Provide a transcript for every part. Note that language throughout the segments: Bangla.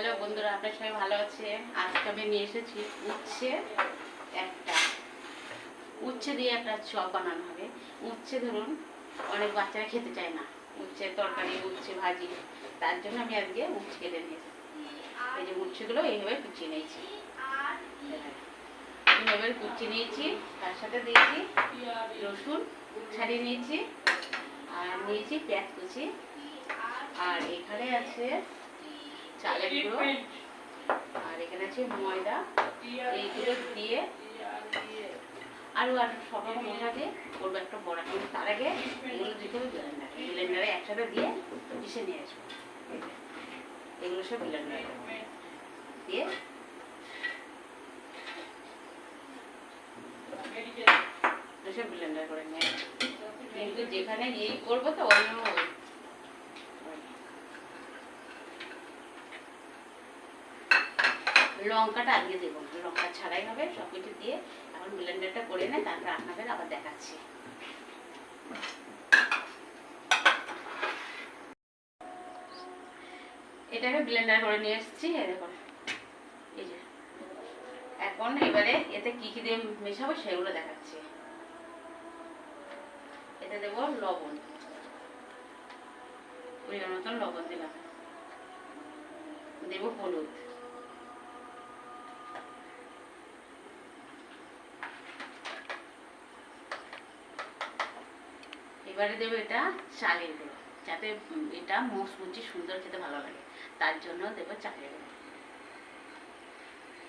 হ্যালো বন্ধুরা, আপনার সবাই ভালো আছে আজকে আমি নিয়ে এসেছি উচ্ছে একটা। উচ্ছে দিয়ে একটা চপ বানানো হবে। উচ্ছে ধরুন, অনেক বাচ্চারা খেতে চায় না। উচ্ছে তরকারি, উচ্ছে ভাজি, তার জন্য আমি আজকে উচ্ছে কেটে নিয়েছি এই যে উচ্ছেগুলো এইভাবে কুচিয়ে নিয়েছি। এইভাবে কুচিয়ে নিয়েছি, তার সাথে দিয়েছি রসুন ছাড়িয়ে নিয়েছি, আর নিয়েছি পেঁয়াজ কুচি। আর এখানে আছে চালের গুঁড়ো। আর এখানে আছে ময়দা এইগুলো দিয়ে। আরও আর সব রকম মশলা দিয়ে করব একটা বড়া। কিন্তু তার আগে এগুলো দিতে হবে ব্লেন্ডারে ব্লেন্ডারে একসাথে দিয়ে পিষে নিয়ে আসব। এগুলো সব ব্লেন্ডারে দিয়ে। সব ব্লেন্ডার করে নিয়ে কিন্তু যেখানে এই করব তো অন্য লঙ্কাটা আজকে দেবো লঙ্কা ছাড়াই হবে সব কিছু দিয়ে এখন ব্লেন্ডারটা করে নেয় তারপর আপনাদের আবার দেখাচ্ছি। এটাকে ব্লেন্ডার করে নিয়ে এসেছি দেখুন। এই যে। এখন এবারে এতে কি কি দিয়ে মেশাবো সেগুলো দেখাচ্ছি। এতে দেবো লবণ। পরিমাণ মতন লবণ দিলাম। দেবো হলুদ। এবারে দেবো এটা চালের গুঁড়ো, যাতে এটা মুচমুচি সুন্দর খেতে ভালো লাগে। তার জন্য দেবো গুঁড়ো।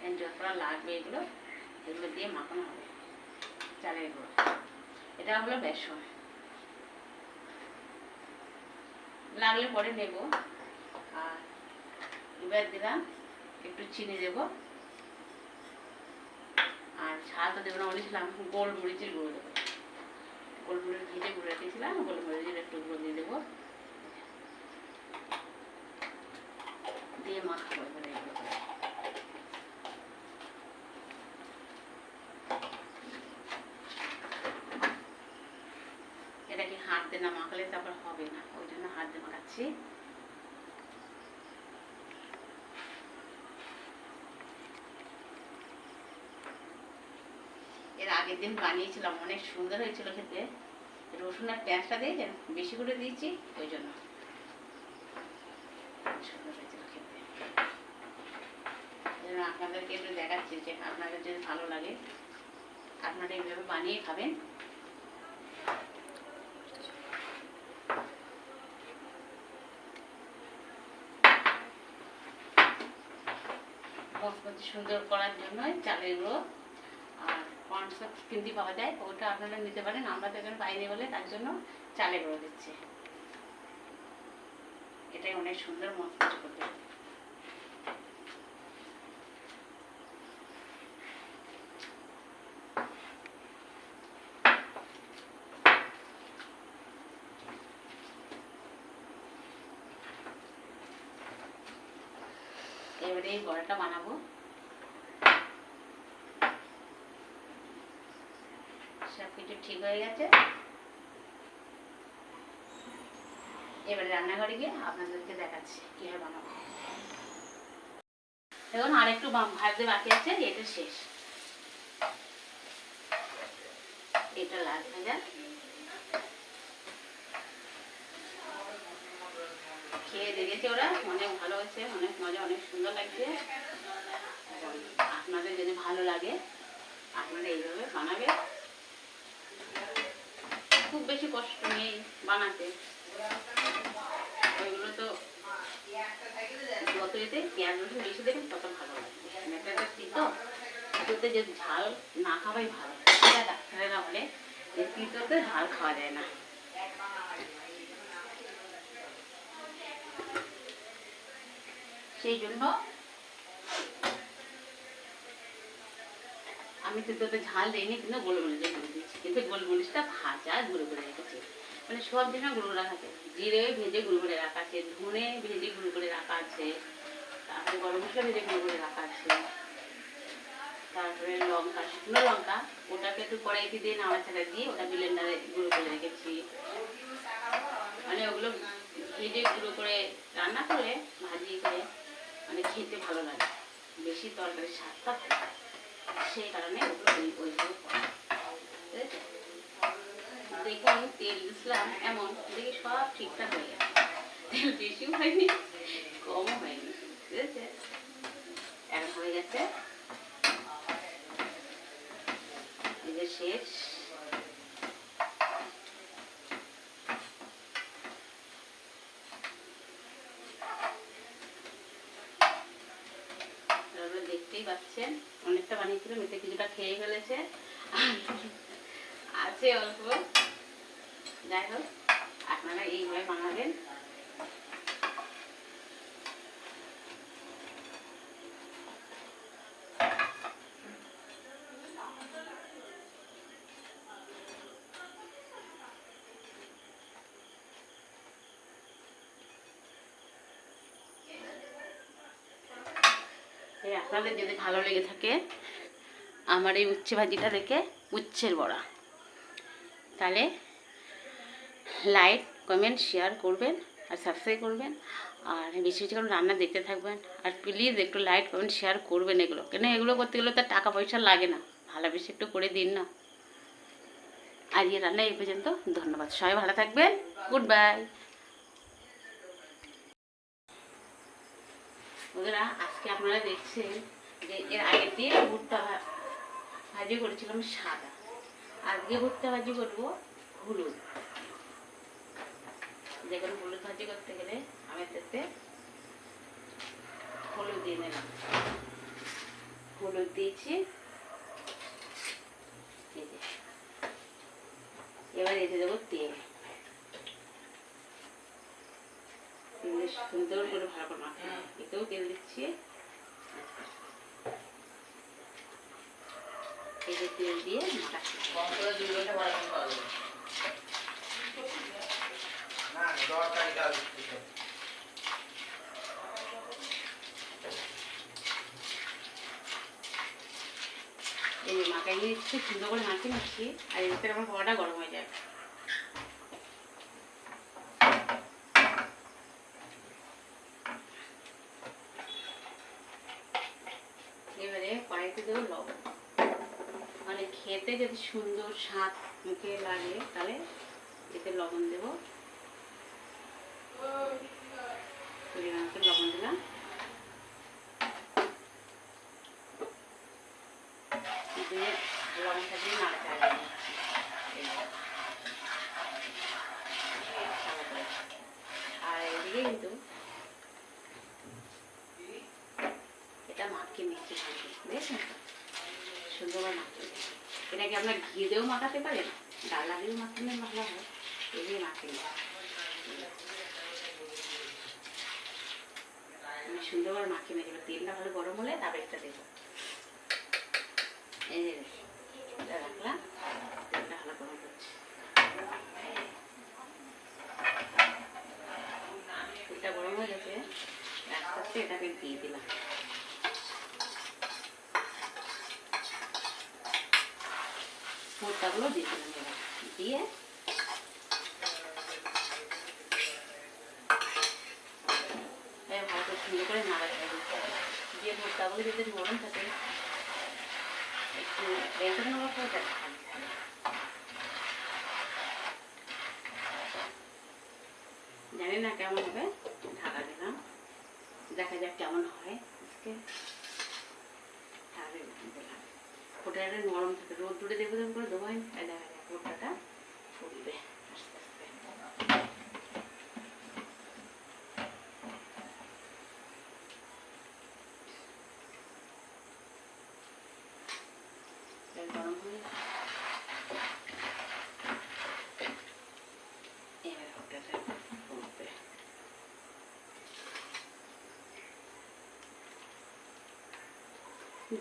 এনজয় করা লাগবে এগুলো এগুলো দিয়ে মাখানো হবে, চালের গুঁড়ো। এটা হলো বেসন। লাগলে পরে নেব। আর এবার দিলাম একটু চিনি দেব। আর ঝাল তো দেবো না বলেছিলাম, গোলমরিচের গুঁড়ো দেবো। গোলমরিচ ভিজে গোলমরিচের একটু গুঁড়ো দিয়ে দেবো। দিয়ে এবারে এগুলো করে। এটা কি হাত দিয়ে না মাখালে তারপর হবে না? ওই জন্য হাত দিয়ে মাখাচ্ছি। এর আগের দিন বানিয়েছিলাম, অনেক সুন্দর হয়েছিল খেতে। রসুন আর পেঁয়াজটা দিয়েছেন বেশি করে দিয়েছি, ওই জন্য। আপনাদেরকে একটু দেখাচ্ছি যে আপনাদের যদি ভালো লাগে, আপনারা এইভাবে বানিয়ে খাবেন। সুন্দর করার জন্য চালের গুঁড়ো কর্নফ্লেক্স কিনতে পাওয়া যায় ওটা আপনারা নিতে পারেন। আমরা তো পাইনি বলে তার জন্য চালের গুঁড়ো দিচ্ছি। এটাই অনেক সুন্দর এবারে এই বড়াটা বানাবো সব কিছু ঠিক হয়ে গেছে। এবারে রান্নাঘরে গিয়ে আপনাদেরকে দেখাচ্ছি কীভাবে বানাবো। দেখুন, আর একটু ভাজতে বাকি আছে, এটা শেষ। এটা লাল ভাজা। খেয়ে দেখেছে ওরা, অনেক ভালো হয়েছে, অনেক মজা, অনেক সুন্দর লাগছে। আপনাদের যদি ভালো লাগে, আপনারা এইভাবে বানাবে খুব বেশি কষ্ট নেই বানাতে। ওইগুলো তো বেশি ভালো যে ঝাল না খাওয়াই ভালো। ডাক্তারেরা বলে যে ঝাল খাওয়া যায় না। সেই জন্য আমি তিতোতে ঝাল দিইনি, কিন্তু গোলমরিচে গুঁড়ো দিয়েছি। কিন্তু গোলমরিচটা ভাজা গুঁড়ো করে রেখেছি। মানে সব জিনিস গুঁড়ো রাখা জিরে ভেজে গুঁড়ো করে রাখা আছে, ধনে ভেজে গুঁড়ো করে রাখা আছে, তারপরে গরম মশলা ভেজে গুঁড়ো করে রাখা আছে, তারপরে লঙ্কা, শুকনো লঙ্কা, ওটাকে একটু কড়াইতে দিয়ে নাড়াচাড়া দিয়ে ওটা ব্লেন্ডারে গুঁড়ো করে রেখেছি। মানে ওগুলো ভেজে গুঁড়ো করে রান্না করে ভাজি করে মানে খেতে ভালো লাগে। বেশি তরকারি স্বাদটা। সেই কারণে ওগুলো তেল দিয়েছিলাম এমন দেখি সব ঠিকঠাক হয়ে গেছে তেল বেশিও হয়নি কমও হয়নি বুঝেছে এখন হয়ে গেছে এই শেষ বানিয়েছিলাম এতে কিছুটা খেয়ে ফেলেছে। আছে অল্প। যাই হোক, আপনারা এইভাবে বানাবেন। আপনাদের যদি ভালো লেগে থাকে আমার এই উচ্ছে ভাজিটা দেখে উচ্ছের বড়া। তাহলে লাইক কমেন্ট শেয়ার করবেন আর সাবস্ক্রাইব করবেন। আর বেশি বেশি করে রান্না দেখতে থাকবেন। আর প্লিজ একটু লাইক কমেন্ট শেয়ার করবেন এগুলো। কেন এগুলো করতে গেলে তো টাকা পয়সা লাগে না। ভালোবেসে একটু করে দিন না। আর ইয়ে রান্না এই পর্যন্ত। ধন্যবাদ। সবাই ভালো থাকবেন। গুড বাই বন্ধুরা, আজকে আপনারা দেখছেন যে এর আগের দিন ভুট্টা ভাজি করেছিলাম সাদা। আজকে ভুট্টা ভাজি করব হলুদ। দেখুন হলুদ ভাজি করতে গেলে আমি এতে হলুদ দিয়ে নিলাম হলুদ দিয়েছি। এবার এতে দেবো তেল। তেলে সুন্দর করে ভালো করে মাখা এতেও তেল দিচ্ছি। এই তেল দিয়ে মাখাই নিচ্ছি সুন্দর করে মাখিয়ে নিচ্ছি আর এর ভিতরে আমার পরোটা গরম হয়ে যাবে এবারে কড়াইতে দেবো লবণ মানে খেতে যদি সুন্দর স্বাদ মুখে লাগে, তাহলে এতে লবণ দেব। লবণ দিলাম। লবণটা দিয়ে নাড়াচাড়া করে নিচ্ছি। এই যে। আর এদিকে কিন্তু এটা মাখিয়ে নিচ্ছি ভালো করে। দেখেছেন তো? সুন্দরভাবে মাখিয়ে নিচ্ছি। এটাকে আপনার ঘি দিয়েও মাখাতে পারেন ডালা দিয়েও মাখালে ভালো হয় এগিয়ে মাখিয়ে নিচ্ছি। আমি সুন্দরভাবে মাখিয়ে নিচ্ছি এবার তেলটা ভালো গরম হলে তারপরে একটা দেবো। এই যে রাখলাম, তেলটা ভালো গরম হচ্ছে। তেলটা গরম হয়ে গেছে আস্তে আস্তে এটাকে দিয়ে দিলাম। ভুট্টাগুলো দিয়ে দিলাম এবার দিয়ে ভালো করে সুন্দর করে থাকে একটু রেখে নেওয়ার পর জানি না কেমন হবে ঢাকা দিলাম দেখা যাক কেমন হয় আজকে তাহলে দিলাম ফোটাটা নরম থাকে রোদ দূরে দেখব করে দেখা আস্তে গরম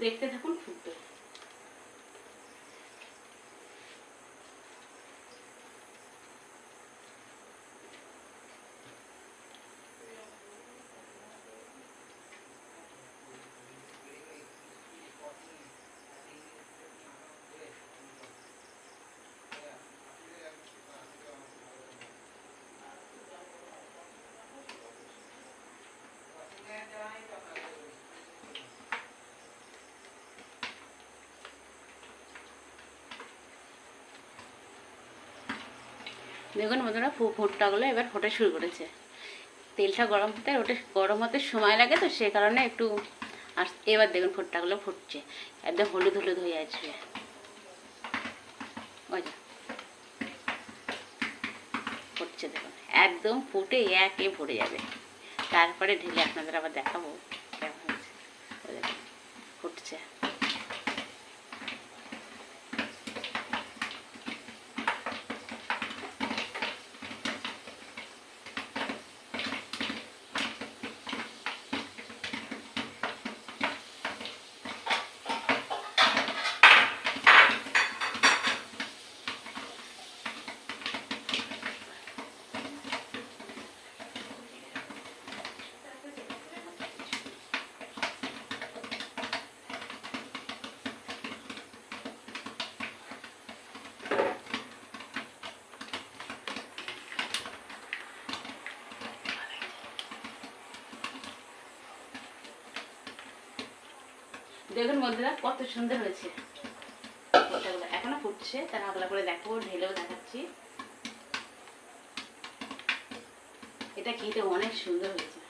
দেখতে থাকুন ফুটবে দেখুন বন্ধুরা ভুট্টাগুলো এবার ফোটা শুরু করেছে। তেলটা গরম হতে ওটা গরম হতে সময় লাগে তো, সে কারণে একটু আর এবার দেখুন ভুট্টাগুলো ফুটছে। একদম হলুদ হলুদ হয়ে আসবে ফুটছে দেখুন। একদম ফুটে একে ভরে যাবে। তারপরে ঢেলে আপনাদের আবার দেখাবো কেমন হচ্ছে ওই দেখুন, ফুটছে দেখুন বন্ধুরা কত সুন্দর হয়েছে। ভুট্টাগুলো এখনও ফুটছে তার আগলা করে দেখো ঢেলেও দেখাচ্ছি। এটা খেতে অনেক সুন্দর হয়েছে।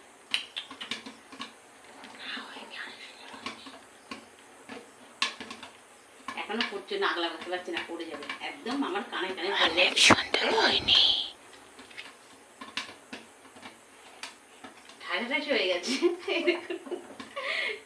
এখনও ফুটছে না আগলা করতে পারছি না পড়ে যাবে। একদম আমার কানে কানে পড়ে সুন্দর হয়নি। ঠাসা ঠাসা হয়ে গেছে।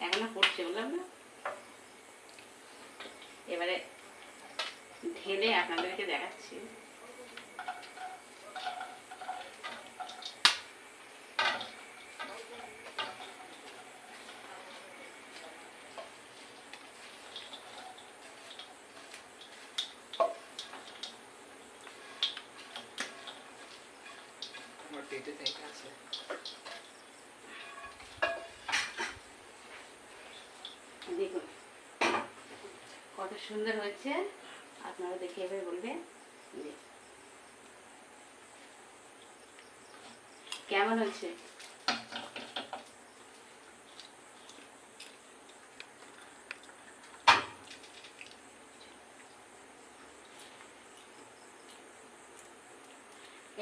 এখনও পড়ছে বললাম না? এবারে ঢেলে আপনাদেরকে দেখাচ্ছি। থেকে আছে। দেখুন কত সুন্দর হয়েছে। আপনারা দেখে এবার বলবেন কেমন হয়েছে?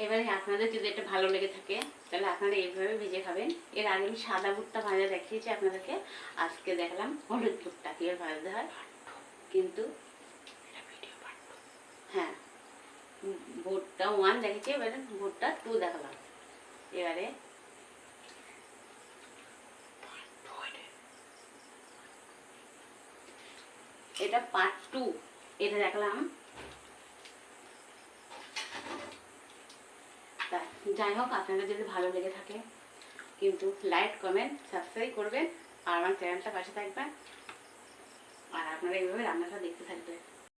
এবারে আপনাদের যদি এটা ভালো লেগে থাকে, তাহলে আপনারা এইভাবে ভেজে খাবেন। এর আগে আমি সাদা ভুট্টা ভাজা দেখিয়েছি আপনাদেরকে। আজকে দেখলাম হলুদ ভুট্টা কীভাবে ভাজতে হয়। কিন্তু হ্যাঁ ভুট্টা ওয়ান দেখেছি এবারে ভুট্টা টু দেখালাম। এবারে এটা পার্ট টু এটা দেখলাম। যাই হোক, আপনাদের যদি ভালো লেগে থাকে, কিন্তু লাইক কমেন্ট সাবস্ক্রাইব করবেন, আর আমার চ্যানেলটা পাশে থাকবেন। আর আপনারা এইভাবে রান্নাটা দেখতে থাকবেন।